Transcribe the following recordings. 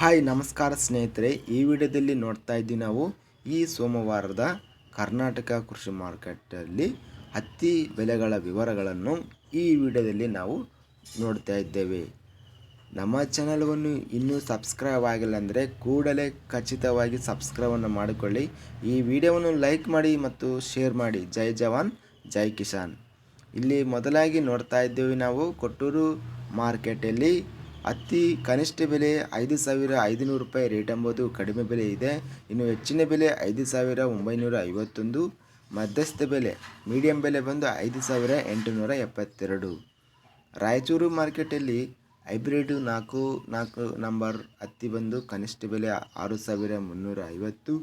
Hi, ನಮಸ್ಕಾರ ಸ್ನೇಹಿತರೆ. ಈ ವಿಡಿಯೋದಲ್ಲಿ ನೋಡ್ತಾ ಇದ್ದೀವಿ ನಾವು ಈ ಸೋಮವಾರದ ಕರ್ನಾಟಕ ಕೃಷಿ ಮಾರ್ಕೆಟಲ್ಲಿ ಹತ್ತಿ ಬೆಲೆಗಳ ವಿವರಗಳನ್ನು ಈ ವಿಡಿಯೋದಲ್ಲಿ ನಾವು ನೋಡ್ತಾ ಇದ್ದೇವೆ. ನಮ್ಮ ಚಾನಲ್ವನ್ನು ಇನ್ನೂ ಸಬ್ಸ್ಕ್ರೈಬ್ ಆಗಿಲ್ಲ ಅಂದರೆ ಕೂಡಲೇ ಖಚಿತವಾಗಿ ಸಬ್ಸ್ಕ್ರೈಬನ್ನು ಮಾಡಿಕೊಳ್ಳಿ. ಈ ವಿಡಿಯೋವನ್ನು ಲೈಕ್ ಮಾಡಿ ಮತ್ತು ಶೇರ್ ಮಾಡಿ. ಜೈ ಜವಾನ್, ಜೈ ಕಿಸಾನ್. ಇಲ್ಲಿ ಮೊದಲಾಗಿ ನೋಡ್ತಾ ಇದ್ದೇವೆ ನಾವು ಕೊಟ್ಟೂರು ಮಾರ್ಕೆಟಲ್ಲಿ ಹತ್ತಿ ಕನಿಷ್ಠ ಬೆಲೆ ಐದು ಸಾವಿರ ಐದುನೂರು ರೂಪಾಯಿ, ರೇಟ್ ಎಂಬುದು ಕಡಿಮೆ ಬೆಲೆ ಇದೆ. ಇನ್ನು ಹೆಚ್ಚಿನ ಬೆಲೆ ಐದು ಸಾವಿರ ಒಂಬೈನೂರ ಐವತ್ತೊಂದು. ಮಧ್ಯಸ್ಥ ಬೆಲೆ, ಮೀಡಿಯಂ ಬೆಲೆ ಬಂದು ಐದು ಸಾವಿರ ಎಂಟುನೂರ ಎಪ್ಪತ್ತೆರಡು. ರಾಯಚೂರು ಮಾರ್ಕೆಟಲ್ಲಿ ಹೈಬ್ರಿಡ್ ನಾಲ್ಕು ನಾಲ್ಕು ನಂಬರ್ ಹತ್ತಿ ಬಂದು ಕನಿಷ್ಠ ಬೆಲೆ ಆರು ಸಾವಿರ ಮುನ್ನೂರ ಐವತ್ತು.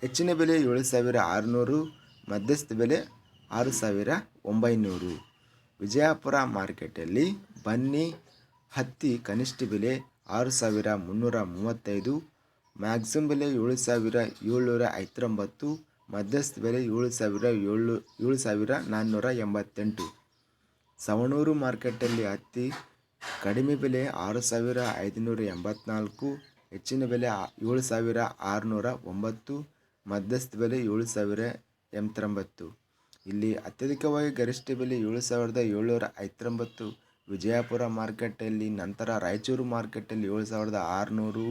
ಹೆಚ್ಚಿನ ಬೆಲೆ ಏಳು ಸಾವಿರ ಆರುನೂರು. ಮಧ್ಯಸ್ಥ ಬೆಲೆ ಆರು ಸಾವಿರ ಒಂಬೈನೂರು. ವಿಜಯಪುರ ಮಾರ್ಕೆಟಲ್ಲಿ ಬನ್ನಿ ಹತ್ತಿ ಕನಿಷ್ಠ ಬೆಲೆ ಆರು ಸಾವಿರ ಮುನ್ನೂರ ಮೂವತ್ತೈದು ಮ್ಯಾಕ್ಸಿಮಮ್ ಬೆಲೆ ಏಳು ಸಾವಿರ ಏಳ್ನೂರ ಐವತ್ತೊಂಬತ್ತು, ಮಧ್ಯಸ್ಥ ಬೆಲೆ ಏಳು ಸಾವಿರ ಏಳು ಏಳು ಸಾವಿರ ನಾನ್ನೂರ ಎಂಬತ್ತೆಂಟು. ಸವಣೂರು ಮಾರ್ಕೆಟಲ್ಲಿ ಹತ್ತಿ ಕಡಿಮೆ ಬೆಲೆ ಆರು ಸಾವಿರ ಐದುನೂರ ಎಂಬತ್ನಾಲ್ಕು, ಹೆಚ್ಚಿನ ಬೆಲೆ ಏಳು ಸಾವಿರ ಆರುನೂರ ಒಂಬತ್ತು, ಮಧ್ಯಸ್ಥ ಬೆಲೆ ಏಳು ಸಾವಿರ ಎಂಬತ್ತೊಂಬತ್ತು ಇಲ್ಲಿ ಅತ್ಯಧಿಕವಾಗಿ ಗರಿಷ್ಠ ಬೆಲೆ ಏಳು ಸಾವಿರದ ಏಳ್ನೂರ ಐವತ್ತೊಂಬತ್ತು ವಿಜಯಪುರ ಮಾರ್ಕೆಟಲ್ಲಿ, ನಂತರ ರಾಯಚೂರು ಮಾರ್ಕೆಟಲ್ಲಿ ಏಳು ಸಾವಿರದ ಆರುನೂರು,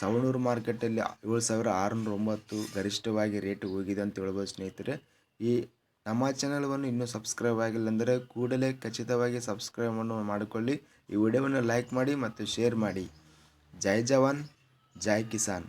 ಸವಣೂರು ಮಾರ್ಕೆಟಲ್ಲಿ ಏಳು ಸಾವಿರ ಆರುನೂರ ಒಂಬತ್ತು ಗರಿಷ್ಠವಾಗಿ ರೇಟ್ ಹೋಗಿದೆ ಅಂತ ಹೇಳ್ಬೋದು ಸ್ನೇಹಿತರೆ. ಈ ನಮ್ಮ ಚಾನಲ್ವನ್ನು ಇನ್ನೂ ಸಬ್ಸ್ಕ್ರೈಬ್ ಆಗಿಲ್ಲ ಅಂದರೆ ಕೂಡಲೇ ಖಚಿತವಾಗಿ ಸಬ್ಸ್ಕ್ರೈಬನ್ನು ಮಾಡಿಕೊಳ್ಳಿ. ಈ ವಿಡಿಯೋವನ್ನು ಲೈಕ್ ಮಾಡಿ ಮತ್ತು ಶೇರ್ ಮಾಡಿ. ಜೈ ಜವಾನ್, ಜೈ ಕಿಸಾನ್.